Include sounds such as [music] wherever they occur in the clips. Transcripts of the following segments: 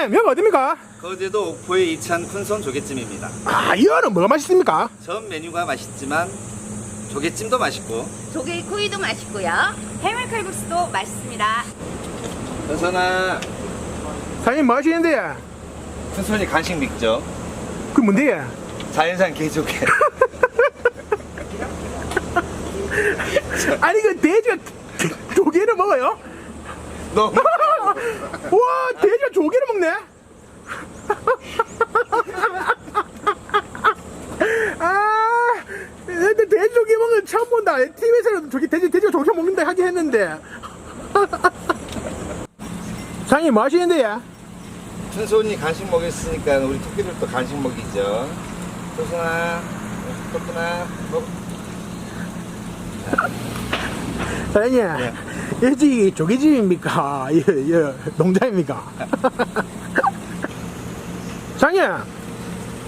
사장님 여기 어딥니까? 거제도 옥포의 이찬 큰손 조개찜입니다. 아 이거는 뭐가 맛있습니까? 전 메뉴가 맛있지만 조개찜도 맛있고 조개 구이도 맛있고요. 해물칼국수도 맛있습니다. 현선아 사장님 뭐 하시는데? 큰손이 간식 믿죠? 그 뭔데? 자연산 개조개 [laughs] 아니 그 돼지가 조개를 먹어요? 너무 [laughs] 와 돼지가 조개를 먹네? 아 근데 돼지 조개 먹는 거 처음 본다 TV에서는 저기 돼지, 돼지가 조개 먹는다 하긴 했는데 사장님 뭐 하시는데요? 큰손이 간식 먹였으니까 우리 토끼들도 간식 먹이죠. 큰손아 토끼나 뭐 사장님 네. 여기 조개집입니까? 예, 예, 농장입니까? [laughs] 사장님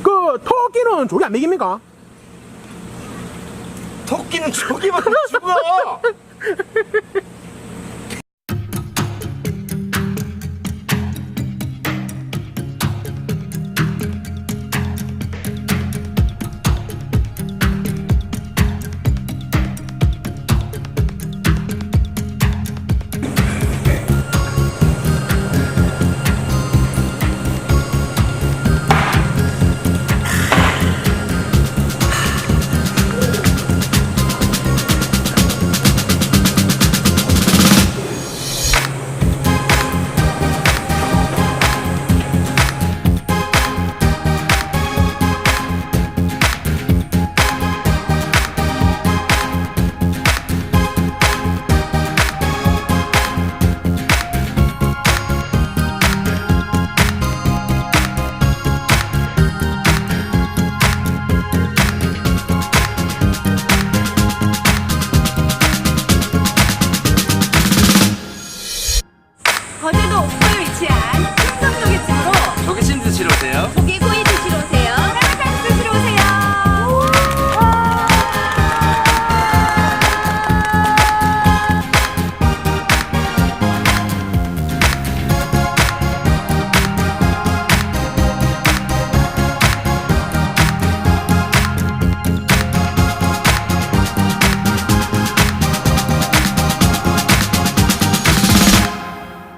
그 토끼는 조개 안 먹입니까? 토끼는 조개만 죽어. [laughs] 从这洞飞起来。